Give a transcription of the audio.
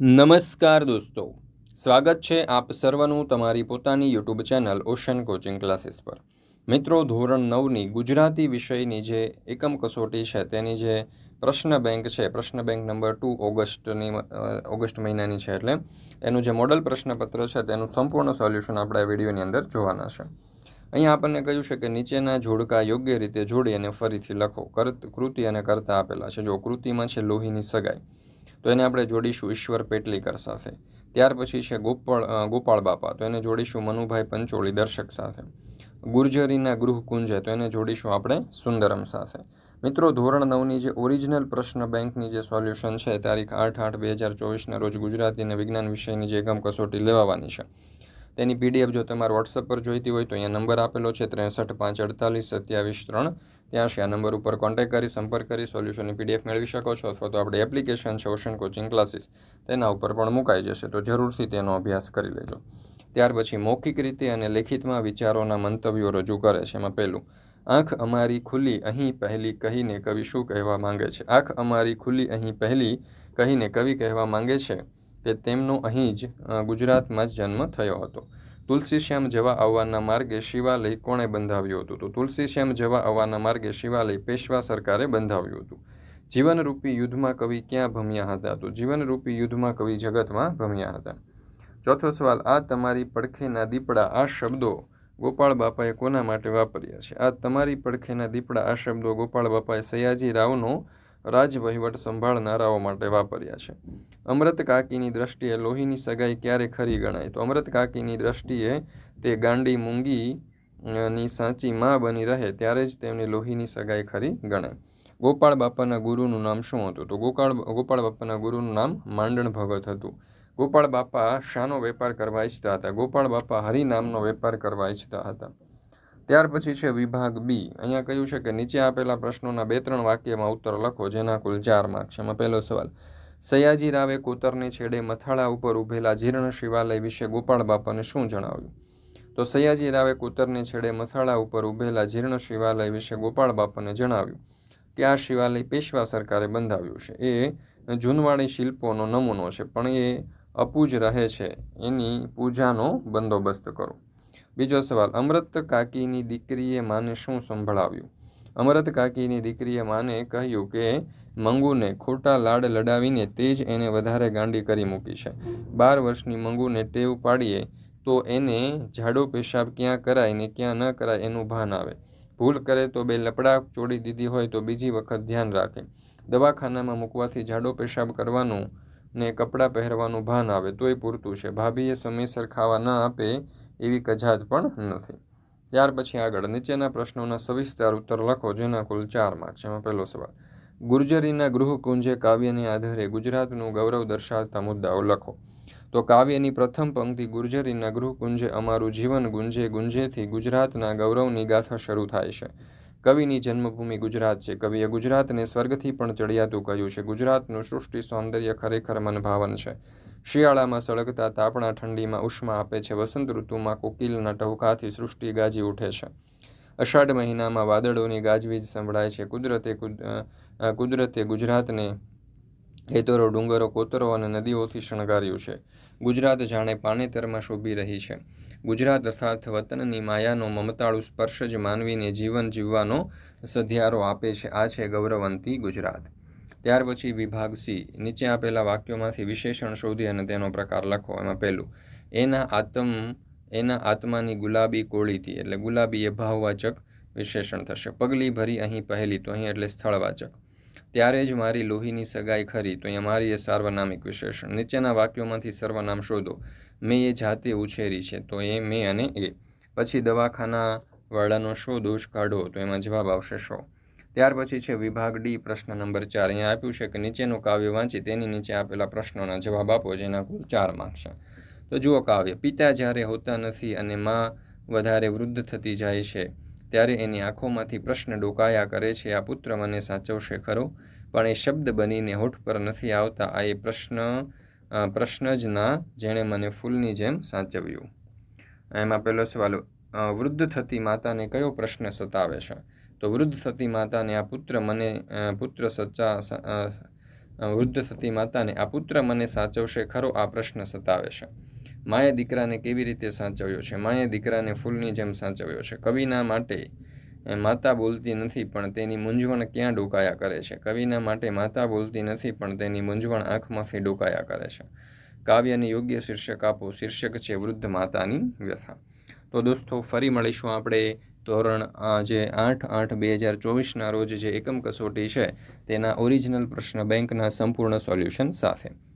નમસ્કાર દોસ્તો. સ્વાગત છે આપ સર્વનું તમારી પોતાની YouTube channel ocean coaching classes પર. મિત્રો, ધોરણ નવની ગુજરાતી વિષયની જે એકમ કસોટી છે, તેની જે પ્રશ્ન બેંક છે, પ્રશ્ન બેંક નંબર ટુ ઓગસ્ટની ઓગસ્ટ મહિનાની છે એટલે એનું જે મોડલ પ્રશ્નપત્ર છે, તેનું સંપૂર્ણ સોલ્યુશન આપણે વિડીયોની અંદર જોવાના છે. અહીંયા આપણને કહ્યું છે કે નીચેના જોડકા યોગ્ય રીતે જોડી અને ફરીથી લખો. કૃતિ અને કરતા આપેલા છે. જો કૃતિમાં છે લોહીની સગાઈ તો એને આપણે જોડીશું ઈશ્વર પેટલીકર સાથે. ત્યાર પછી છે ગોપાળ ગોપાળ બાપા. તો એને જોડીશું મનુભાઈ પંચોળી દર્શક સાથે. ગુર્જરીના ગૃહ કુંજે. તો એને જોડીશું આપણે સુંદરમ સાથે. મિત્રો, ધોરણ નવની જે ઓરિજિનલ પ્રશ્ન બેંકની જે સોલ્યુશન છે તારીખ આઠ આઠ બે હજાર ચોવીસના રોજ ગુજરાતી અને વિજ્ઞાન વિષયની જે એકમ કસોટી લેવાવાની છે. તેની પીડીએફ જો તમારે વોટ્સઅપ પર જોઈતી હોય તો અહીંયા નંબર આપેલો છે ત્રેસઠ પાંચ અડતાલીસ સત્યાવીસ ત્રણ. ત્યાં આ નંબર ઉપર કોન્ટેક્ટ કરી, સંપર્ક કરી સોલ્યુશનની પીડીએફ મેળવી શકો છો અથવા તો આપણી એપ્લિકેશન છે ઓશન કોચિંગ ક્લાસીસ તેના ઉપર પણ મુકાઈ જશે, તો જરૂરથી તેનો અભ્યાસ કરી લેજો. ત્યાર પછી મૌખિક રીતે અને લેખિતમાં વિચારોના મંતવ્યો રજૂ કરે છે એમાં પહેલું, આંખ અમારી ખુલ્લી, અહીં પહેલી કહીને કવિ શું કહેવા માંગે છે? આંખ અમારી ખુલ્લી, અહીં પહેલી કહીને કવિ કહેવા માંગે છે. કે તેમનો અહીં જ ગુજરાતમાં જ જન્મ થયો હતો. તુલસીશ્યામ જવા આવવાના માર્ગે શિવાલય કોણે બંધાવ્યું હતું? તો તુલસીશ્યામ જવા આવવાના માર્ગે શિવાલય પેશવા સરકારે બંધાવ્યું હતું. જીવનરૂપી યુદ્ધમાં કવિ ક્યાં ભમ્યા હતા? તો જીવનરૂપી યુદ્ધમાં કવિ જગતમાં ભમ્યા હતા. ચોથો સવાલ, આ તમારી પડખેના દીપડા આ શબ્દો ગોપાળ બાપાએ કોના માટે વાપર્યા છે? આ તમારી પડખેના દીપડા આ શબ્દો ગોપાળ બાપાએ સયાજી રાવનો રાજવહીવટ સંભાળનારાઓ માટે વાપર્યા છે. અમૃત કાકીની દ્રષ્ટિએ લોહીની સગાઈ ક્યારે ખરી ગણાય? તો અમૃત કાકીની દ્રષ્ટિએ તે ગાંડી મૂંગી ની સાચી માં બની રહે ત્યારે જ તેમની લોહીની સગાઈ ખરી ગણાય. ગોપાળ બાપાના ગુરુનું નામ શું હતું? તો ગોપાળ ગોપાળ બાપાના ગુરુનું નામ માંડણ ભગત હતું. ગોપાળ બાપા શાનો વેપાર કરવા ઈચ્છતા હતા. ગોપાળ બાપા હરિ નામનો વેપાર કરવા ઈચ્છતા હતા. ત્યાર પછી છે વિભાગ બી. અહીંયા કહ્યું છે કે નીચે આપેલા પ્રશ્નોના બે ત્રણ વાક્યમાં ઉત્તર લખો, જેના કુલ ચાર માર્ક છે. એમાં પહેલો સવાલ, સયાજી રાવે કોતરની છેડે મથાળા ઉપર ઊભેલા જીર્ણ શિવાલય વિશે ગોપાળ બાપાને શું જણાવ્યું? તો સયાજી રાવે કોતરની છેડે મથાળા ઉપર ઊભેલા જીર્ણ શિવાલય વિશે ગોપાળ બાપાને જણાવ્યું કે આ શિવાલય પેશવા સરકારે બંધાવ્યું છે. એ જૂનવાણી શિલ્પોનો નમૂનો છે, પણ એ અપૂજ રહે છે. એની પૂજાનો બંદોબસ્ત કરો. બીજો સવાલ, અમૃત કાકીની દીકરીએ માને શું સંભળાવ્યું? અમૃત કાકીની દીકરીએ માને કહ્યું કે, મંગુને ખોટા લાડ લડાવીને તે જ એને વધારે ગાંડી કરી મૂકી છે. બાર વર્ષની મંગુને ટેવ પાડીએ તો એને ઝાડો પેશાબ ક્યાં કરાય ને ક્યાં ન કરાય એનું ભાન આવે. ભૂલ કરે તો બે લપડા ચોડી દીધી હોય તો બીજી વખત ધ્યાન રાખે. દવાખાનામાં મૂકવાથી ઝાડો પેશાબ કરવાનું ને કપડાં પહેરવાનું ભાન આવે તોય પૂરતું છે. ભાભીએ સમયસર ખાવા ન આપે એવી કજાત પણ નથી. ત્યાર પછી આગળ નીચેના પ્રશ્નોના સવિસ્તાર ઉત્તર લખો, જેના કુલ ચાર માર્ક એમાં પહેલો સવાલ, ગુર્જરીના ગૃહકુંજે કાવ્યને આધારે ગુજરાતનું ગૌરવ દર્શાવતા મુદ્દાઓ લખો. તો કાવ્યની પ્રથમ પંક્તિ, ગુર્જરીના ગૃહકુંજે અમારું જીવન ગુંજે ગુંજેથી ગુજરાતના ગૌરવની ગાથા શરૂ થાય છે. કવિની જન્મભૂમિ ગુજરાત છે. કવિએ ગુજરાતને સ્વર્ગથી પણ ચડિયાતું કહ્યું છે. ગુજરાતનું સૃષ્ટિ સૌંદર્ય ખરેખર મનભાવન છે. શિયાળામાં સળગતા તાપણા ઠંડીમાં ઉષ્મા આપે છે. વસંત ઋતુમાં કોકિલના ટહુકાથી સૃષ્ટિ ગાજી ઉઠે છે. અષાઢ મહિનામાં વાદળોની ગાજવીજ સંભળાય છે. કુદરતે કુદરતે ગુજરાતને ખેતરો ડુંગરો, કોતરો અને નદીઓથી શણગાર્યું છે. ગુજરાત જાણે પાનેતરમાં શોભી રહી છે. ગુજરાત અર્થાત વતનની માયાનો મમતાળુ સ્પર્શ જ માનવીને જીવન જીવવાનો સધિયારો આપે છે. આ છે ગૌરવંતી ગુજરાત. ત્યાર પછી વિભાગ સી. નીચે આપેલા વાક્યોમાંથી વિશેષણ શોધી અને તેનો પ્રકાર લખો. એમાં પહેલું, એના આત્મ, એના આત્માની ગુલાબી કોળીથી એટલે ગુલાબી એ ભાવવાચક વિશેષણ થશે. પગલી ભરી અહીં પહેલી, તો અહીં એટલે સ્થળવાચક. ત્યારે જ મારી લોહીની સગાઈ ખરી. તો અહીંયા મારી એ સાર્વનામિક વિશેષણ. નીચેના વાક્યોમાંથી સર્વનામ શોધો. મેં એ જાતે ઉછેરી છે. તો એ મેં અને એ. પછી દવાખાના વાળાનો શો દોષ કાઢો. તો એમાં જવાબ આવશે શો. ત્યાર પછી છે વિભાગ ડી, પ્રશ્ન નંબર ચાર. અહીંયા આપ્યું છે કે નીચેનું કાવ્ય વાંચી તેની નીચે આપેલા પ્રશ્નોના જવાબ આપો, જેના કુલ ચાર માર્ક છે. તો જુઓ કાવ્ય. પિતા જ્યારે હોતા નથી અને માં વધારે વૃદ્ધ થતી જાય છે ત્યારે એની આંખોમાંથી પ્રશ્ન ડોકાયા કરે છે, આ પુત્ર મને સાચવશે ખરો પણ એ શબ્દ બનીને હોઠ પર નથી આવતા. આ એ પ્રશ્ન પ્રશ્ન જ ના, જેણે મને ફૂલની જેમ સાચવ્યું. એમાં પહેલો સવાલ વૃદ્ધ થતી માતાને કયો પ્રશ્ન સતાવે છે? તો વૃદ્ધ થતી માતાને આ પુત્ર મને પુત્ર સચ્ચા વૃદ્ધ થતી માતાને આ પુત્ર મને સાચવશે ખરો? આ પ્રશ્ન સતાવે છે. માએ દીકરાને કેવી રીતે સાચવ્યો છે? માએ દીકરાને ફૂલની જેમ સાચવ્યો છે. કવિના માટે માતા બોલતી નથી, પણ તેની મૂંઝવણ ક્યાં ડોકાયા કરે છે? કવિના માટે માતા બોલતી નથી, પણ તેની મૂંઝવણ આંખમાંથી ડોકાયા કરે છે. કાવ્યને યોગ્ય શીર્ષક આપો. શીર્ષક છે વૃદ્ધ માતાની વ્યથા. તો દોસ્તો, ફરી મળીશું આપણે ધોરણ જે આઠ આઠ બે હજાર ચોવીસના રોજ જે એકમ કસોટી છે, તેના ઓરિજિનલ પ્રશ્ન બેંકના સંપૂર્ણ સોલ્યુશન સાથે.